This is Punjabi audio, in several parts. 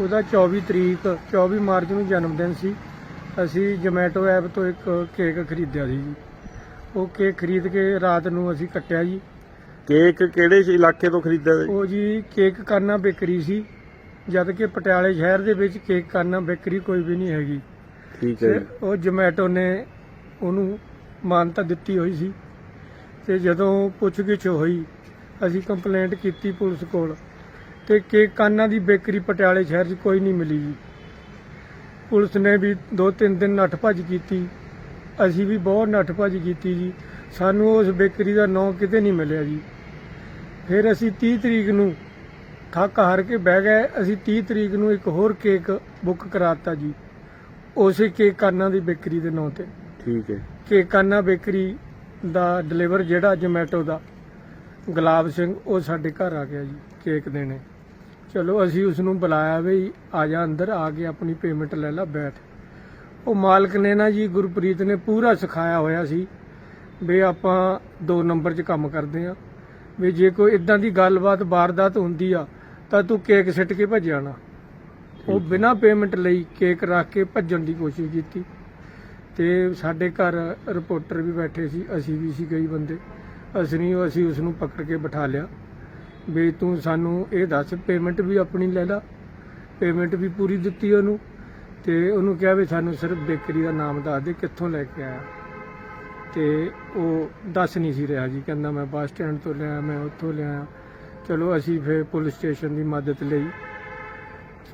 ਉਹਦਾ 24 ਤਰੀਕ 24 ਮਾਰਚ ਨੂੰ ਜਨਮ ਦਿਨ ਸੀ। ਅਸੀਂ ਜੋਮੈਟੋ ਐਪ ਤੋਂ ਇੱਕ ਕੇਕ ਖਰੀਦਿਆ ਸੀ ਜੀ। ਉਹ ਕੇਕ ਖਰੀਦ ਕੇ ਰਾਤ ਨੂੰ ਅਸੀਂ ਕੱਟਿਆ ਜੀ। ਕੇਕ ਕਿਹੜੇ ਇਲਾਕੇ ਤੋਂ ਖਰੀਦਿਆ ਸੀ? ਉਹ ਜੀ ਕੇਕ ਕਾਨਾ ਬੇਕਰੀ ਸੀ। ਜਦ ਕਿ ਪਟਿਆਲੇ ਸ਼ਹਿਰ ਦੇ ਵਿੱਚ ਕੇਕ ਕਾਨਾ ਬੇਕਰੀ ਕੋਈ ਵੀ ਨਹੀਂ ਹੈਗੀ। ਠੀਕ ਹੈ ਜੀ। ਉਹ ਜੋਮੈਟੋ ਨੇ ਉਹਨੂੰ ਮਾਨਤਾ ਦਿੱਤੀ ਹੋਈ ਸੀ। ਤੇ ਜਦੋਂ ਪੁੱਛਗਿੱਛ ਹੋਈ ਅਸੀਂ ਕੰਪਲੇਂਟ ਕੀਤੀ ਪੁਲਿਸ ਕੋਲ। ਤੇ ਕੇਕ ਕਾਨਾ ਦੀ ਬੇਕਰੀ ਪਟਿਆਲੇ ਸ਼ਹਿਰ 'ਚ ਕੋਈ ਨਹੀਂ ਮਿਲੀ ਜੀ। ਪੁਲਿਸ ਨੇ ਵੀ ਦੋ ਤਿੰਨ ਦਿਨ ਨੱਠ ਭੱਜ ਕੀਤੀ। ਅਸੀਂ ਵੀ ਬਹੁਤ ਨੱਠ ਭੱਜ ਕੀਤੀ ਜੀ। ਸਾਨੂੰ ਉਸ ਬੇਕਰੀ ਦਾ ਨਾਂ ਕਿਤੇ ਨਹੀਂ ਮਿਲਿਆ ਜੀ। ਫਿਰ ਅਸੀਂ 30 ਤਰੀਕ ਨੂੰ ਥੱਕ ਹਾਰ ਕੇ ਬਹਿ ਗਏ। ਅਸੀਂ 30 ਤਰੀਕ ਨੂੰ ਇੱਕ ਹੋਰ ਕੇਕ ਬੁੱਕ ਕਰਾਤਾ ਜੀ। ਉਸੇ ਕੇਕ ਕਾਨਾ ਦੀ ਬੇਕਰੀ ਦੇ ਨਾਂ ਤੇ। ਠੀਕ ਹੈ। ਕੇਕ ਕਾਨਾ ਬੇਕਰੀ ਦਾ ਡਿਲੀਵਰ ਜਿਹੜਾ ਜੋਮੈਟੋ ਦਾ ਗੁਲਾਬ ਸਿੰਘ ਉਹ ਸਾਡੇ ਘਰ ਆ ਗਿਆ ਜੀ ਕੇਕ ਦੇਣੇ। ਚਲੋ ਅਸੀਂ ਉਸ ਨੂੰ ਬੁਲਾਇਆ ਵੀ ਆ ਜਾ ਅੰਦਰ ਆ ਕੇ ਆਪਣੀ ਪੇਮੈਂਟ ਲੈ ਲੈ ਬੈਠ। ਉਹ ਮਾਲਕ ਨੇ ਨਾ ਜੀ ਗੁਰਪ੍ਰੀਤ ਨੇ ਪੂਰਾ ਸਿਖਾਇਆ ਹੋਇਆ ਸੀ ਵੀ ਆਪਾਂ ਦੋ ਨੰਬਰ 'ਚ ਕੰਮ ਕਰਦੇ ਆ ਵੀ ਜੇ ਕੋਈ ਇਦਾਂ ਦੀ ਗੱਲਬਾਤ ਵਾਰਦਾਤ ਹੁੰਦੀ ਆ ਤਾਂ ਤੂੰ ਕੇਕ ਸਿੱਟ ਕੇ ਭੱਜ ਜਾਣਾ ਉਹ ਬਿਨਾਂ ਪੇਮੈਂਟ ਲਈ ਕੇਕ ਰੱਖ ਕੇ ਭੱਜਣ ਦੀ ਕੋਸ਼ਿਸ਼ ਕੀਤੀ। ਤੇ ਸਾਡੇ ਘਰ ਰਿਪੋਰਟਰ ਵੀ ਬੈਠੇ ਸੀ ਅਸੀਂ ਵੀ ਸੀ ਕਈ ਬੰਦੇ। ਅਸੀਂ ਅਸੀਂ ਉਸ ਨੂੰ ਪਕੜ ਕੇ ਬਿਠਾ ਲਿਆ। ਵੀ ਤੂੰ ਸਾਨੂੰ ਇਹ ਦੱਸ ਪੇਮੈਂਟ ਵੀ ਆਪਣੀ ਲੈ ਲਾ। ਪੇਮੈਂਟ ਵੀ ਪੂਰੀ ਦਿੱਤੀ ਉਹਨੂੰ ਤੇ ਉਹਨੂੰ ਕਿਹਾ ਵੀ ਸਾਨੂੰ ਸਿਰਫ ਬੇਕਰੀ ਦਾ ਨਾਮ ਦੱਸ ਦੇ ਕਿੱਥੋਂ ਲੈ ਕੇ ਆਇਆ। ਤੇ ਉਹ ਦੱਸ ਨਹੀਂ ਸੀ ਰਿਹਾ ਜੀ ਕਹਿੰਦਾ ਮੈਂ ਬੱਸ ਸਟੈਂਡ ਤੋਂ ਲਿਆ ਮੈਂ ਉੱਥੋਂ ਲਿਆ। ਚਲੋ ਅਸੀਂ ਫਿਰ ਪੁਲਿਸ ਸਟੇਸ਼ਨ ਦੀ ਮਦਦ ਲਈ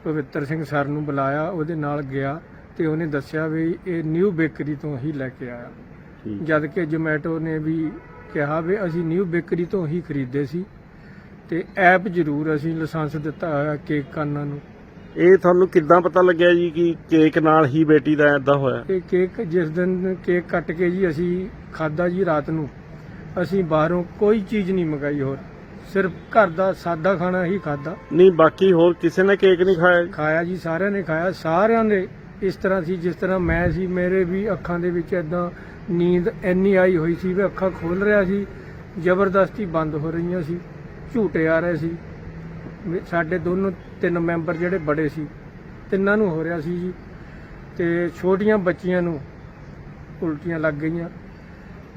ਪਵਿੱਤਰ ਸਿੰਘ ਸਰ ਨੂੰ ਬੁਲਾਇਆ ਉਹਦੇ ਨਾਲ ਗਿਆ ਤੇ ਉਹਨੇ ਦੱਸਿਆ ਵੀ ਇਹ ਨਿਊ ਬੇਕਰੀ ਤੋਂ ਹੀ ਲੈ ਕੇ ਆਇਆ। ਜਦ ਕਿ ਜੋਮੈਟੋ ਨੇ ਵੀ ਕਿਹਾ ਵੀ ਅਸੀਂ ਨਿਊ ਬੇਕਰੀ ਤੋਂ ਹੀ ਖਰੀਦੇ ਸੀ। ਤੇ ਐਪ ਜ਼ਰੂਰ ਅਸੀਂ ਲਾਇਸੈਂਸ ਦਿੱਤਾ ਹੋਇਆ ਕੇਕ ਕਾਨਾਂ ਨੂੰ। ਇਹ ਤੁਹਾਨੂੰ ਕਿੱਦਾਂ ਪਤਾ ਲੱਗਿਆ ਜੀ ਕਿ ਕੇਕ ਨਾਲ ਹੀ ਬੇਟੀ ਦਾ ਏਦਾਂ ਹੋਇਆ? ਇਹ ਕੇਕ ਜਿਸ ਦਿਨ ਕੇਕ ਕੱਟ ਕੇ ਜੀ ਅਸੀਂ ਖਾਦਾ ਜੀ ਰਾਤ ਨੂੰ ਅਸੀਂ ਬਾਹਰੋਂ ਕੋਈ ਚੀਜ਼ ਨਹੀਂ ਮੰਗਾਈ ਹੋਰ। ਸਿਰਫ ਘਰ ਦਾ ਸਾਦਾ ਖਾਣਾ ਹੀ ਖਾਦਾ ਨਹੀਂ ਬਾਕੀ ਹੋਰ ਕਿਸੇ ਨੇ ਕੇਕ ਨਹੀਂ ਖਾਇਆ ਜੀ? ਖਾਇਆ ਜੀ ਸਾਰਿਆਂ ਨੇ ਖਾਇਆ। ਸਾਰਿਆਂ ਦੇ ਇਸ ਤਰ੍ਹਾਂ ਸੀ ਜਿਸ ਤਰ੍ਹਾਂ ਮੈਂ ਸੀ। ਮੇਰੇ ਵੀ ਅੱਖਾਂ ਦੇ ਵਿੱਚ ਐਦਾਂ ਨੀਂਦ ਇੰਨੀ ਆਈ ਹੋਈ ਸੀ ਵੀ ਅੱਖਾਂ ਖੋਲ ਰਿਹਾ ਸੀ। ਜ਼ਬਰਦਸਤੀ ਬੰਦ ਹੋ ਰਹੀਆਂ ਸੀ। ਝੂਟੇ ਆ ਰਹੇ ਸੀ। ਸਾਡੇ ਦੋਨੋਂ ਤਿੰਨ ਮੈਂਬਰ ਜਿਹੜੇ ਬੜੇ ਸੀ, ਤਿੰਨਾਂ ਨੂੰ ਹੋ ਰਿਹਾ ਸੀ ਜੀ। ਤੇ ਛੋਟੀਆਂ ਬੱਚੀਆਂ ਨੂੰ ਉਲਟੀਆਂ ਲੱਗ ਗਈਆਂ।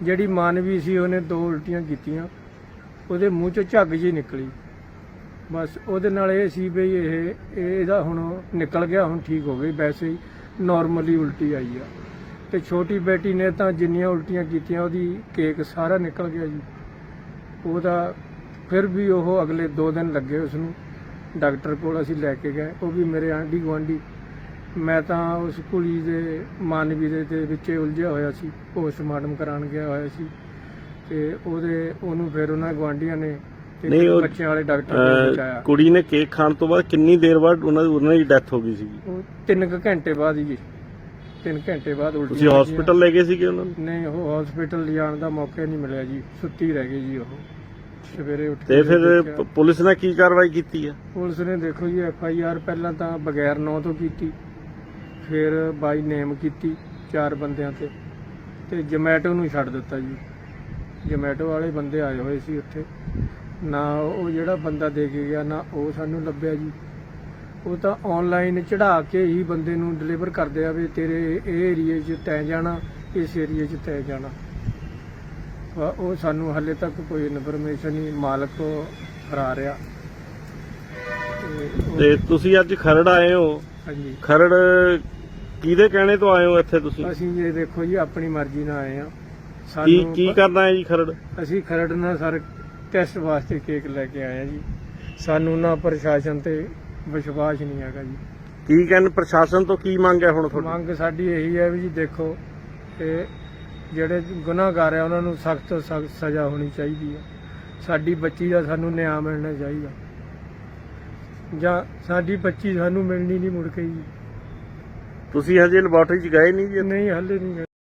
ਜਿਹੜੀ ਮਾਨਵੀ ਸੀ ਉਹਨੇ ਦੋ ਉਲਟੀਆਂ ਕੀਤੀਆਂ। ਉਹਦੇ ਮੂੰਹ ਚੋਂ ਝੱਗ ਜੀ ਨਿਕਲੀ। ਬਸ ਉਹਦੇ ਨਾਲ ਇਹ ਸੀ ਵੀ ਇਹ ਇਹ ਇਹਦਾ ਹੁਣ ਨਿਕਲ ਗਿਆ, ਹੁਣ ਠੀਕ ਹੋ ਗਈ। ਵੈਸੇ ਹੀ ਨਾਰਮਲੀ ਉਲਟੀ ਆਈ ਆ। ਤੇ ਛੋਟੀ ਬੇਟੀ ਨੇ ਤਾਂ ਜਿੰਨੀਆਂ ਉਲਟੀਆਂ ਕੀਤੀਆਂ, ਉਹਦੀ ਕੇਕ ਸਾਰਾ ਨਿਕਲ ਗਿਆ ਜੀ। ਉਹਦਾ ਫਿਰ ਵੀ ਉਹ ਅਗਲੇ 2 ਦਿਨ ਲੱਗੇ ਉਸ ਨੂੰ। ਡਾਕਟਰ ਕੋਲ ਅਸੀਂ ਲੈ ਕੇ ਗਏ। ਉਹ ਵੀ ਮੇਰੇ ਆਂਢੀ ਗੁਆਂਢੀ। ਮੈਂ ਤਾਂ ਉਸ ਕੁੜੀ ਦੇ ਮਾਨਵੀ ਦੇ ਦੇ ਵਿੱਚ ਉਲਝਿਆ ਹੋਇਆ ਸੀ। ਪੋਸਟਮਾਰਟਮ ਕਰਾਉਣ ਗਿਆ ਹੋਇਆ ਸੀ ਤੇ ਉਹਦੇ ਉਹਨੂੰ ਫਿਰ ਉਹਨਾਂ ਗੁਆਂਢੀਆਂ ਨੇ ਤੇ ਨਹੀਂ, ਉਹ, ਬੱਚਿਆਂ ਵਾਲੇ ਡਾਕਟਰ ਅਹ, ਪਹੁੰਚਾਇਆ। ਕੁੜੀ ਨੇ ਕੇਕ ਖਾਣ ਤੋਂ ਬਾਅਦ ਕਿੰਨੀ ਦੇਰ ਬਾਅਦ ਉਹਨਾਂ ਦੀ ਉਹਨਾਂ ਦੀ ਡੈਥ ਹੋ ਗਈ ਸੀ ਉਹ ਤਿੰਨ ਕੁ ਘੰਟੇ ਬਾਅਦ ਹੀ ਜੀ। ਤਿੰਨ ਘੰਟੇ ਬਾਅਦ ਉਲਟੀ ਤੁਸੀਂ ਹਸਪੀਟਲ ਲੈ ਗਏ ਸੀਗੇ ਉਹਨਾਂ ਨੂੰ? ਨਹੀਂ ਉਹ ਹਸਪੀਟਲ ਲਿਜਾਣ ਦਾ ਮੌਕਾ ਨਹੀਂ ਮਿਲਿਆ ਜੀ। ਸੁੱਤੀ ਰਹਿ ਗਈ ਜੀ ਉਹ। ਸਵੇਰੇ ਉੱਠ ਤੇ ਫਿਰ ਦੇਖਿਆ। ਪ- ਪੁਲਿਸ ਨੇ ਕੀ ਕਾਰਵਾਈ ਕੀਤੀ ਹੈ ਪੁਲਿਸ ਨੇ ਦੇਖੋ ਜੀ ਐਫ ਆਈ ਆਰ ਪਹਿਲਾਂ ਤਾਂ ਬਗੈਰ ਨਾਂ ਤੋਂ ਕੀਤੀ ਫਿਰ ਬਾਈ ਨੇਮ ਕੀਤੀ ਚਾਰ ਬੰਦਿਆਂ ਤੇ ਤੇ ਜੋਮੈਟੋ ਨੂੰ ਛੱਡ ਦਿੱਤਾ ਜੀ। ਜੋਮੈਟੋ ਵਾਲੇ ਬੰਦੇ ਆਏ ਹੋਏ ਸੀ ਉੱਥੇ। ਨਾ ਉਹ ਜਿਹੜਾ ਬੰਦਾ ਦੇ ਕੇ ਗਿਆ ਨਾ ਉਹ ਸਾਨੂੰ ਲੱਭਿਆ ਜੀ। ਉਹ ਤਾਂ ਆਨਲਾਈਨ ਚੜਾ ਕੇ ਹੀ ਬੰਦੇ ਨੂੰ ਡਿਲੀਵਰ ਕਰਦੇ ਆ ਵੀ ਤੇਰੇ ਇਹ ਏਰੀਏ 'ਚ ਤੈਂ ਜਾਣਾ ਇਸ ਏਰੀਏ 'ਚ ਤੈਂ ਜਾਣਾ। ਉਹ ਸਾਨੂੰ ਹਲੇ ਤੱਕ ਕੋਈ ਇਨਫੋਰਮੇਸ਼ਨ ਨਹੀਂ ਮਾਲਕ ਫਰਾ ਰਿਹਾ। ਤੇ ਉਹ- ਤੇ ਤੁਸੀਂ ਅੱਜ ਖਰੜ ਆਏ ਹੋ। ਹਾਂਜੀ। ਖਰੜ ਕਿਹਦੇ ਕਹਿਣੇ ਤੋਂ ਆਏ ਹੋ ਇੱਥੇ ਤੁਸੀਂ? ਅਸੀਂ ਇਹ ਦੇਖੋ ਜੀ ਆਪਣੀ ਮਰਜ਼ੀ ਨਾਲ ਆਏ ਆ ਕੀ ਕੀ ਕਰਨਾ ਹੈ ਜੀ ਖਰੜ? ਅਸੀਂ ਖਰੜ ਨਾਲ ਸਰ ਟੈਸਟ ਵਾਸਤੇ ਕੇਕ ਲੈ ਕੇ ਆਏ ਆ ਜੀ। ਸਾਨੂੰ ਨਾ ਪ੍ਰਸ਼ਾਸਨ ਤੇ ਵਿਸ਼ਵਾਸ ਨਹੀਂ ਹੈਗਾ ਜੀ। ਕੀ ਕਹਿਣ ਪ੍ਰਸ਼ਾਸਨ ਤੋਂ ਕੀ ਮੰਗ ਹੈ ਹੁਣ ਤੁਹਾਡੀ? ਮੰਗ ਸਾਡੀ ਇਹੀ ਹੈ ਵੀ ਜੀ ਦੇਖੋ ਕਿ ਜਿਹੜੇ ਗੁਨਾਹਗਾਰ ਆ ਉਹਨਾਂ ਨੂੰ ਸਖਤ ਤੋਂ ਸਖਤ ਸਜ਼ਾ ਹੋਣੀ ਚਾਹੀਦੀ ਹੈ ਸਾਡੀ ਬੱਚੀ ਦਾ ਸਾਨੂੰ ਨਿਆਂ ਮਿਲਣਾ ਚਾਹੀਦਾ। ਜਾਂ ਸਾਡੀ ਬੱਚੀ ਸਾਨੂੰ ਮਿਲਣੀ ਨਹੀਂ ਮੁੜ ਕੇ ਜੀ। ਤੁਸੀਂ ਹਜੇ ਲੈਬੋਰਟਰੀ 'ਚ ਗਏ ਨਹੀਂ ਜੀ? ਨਹੀਂ ਹੱਲੇ ਨਹੀਂ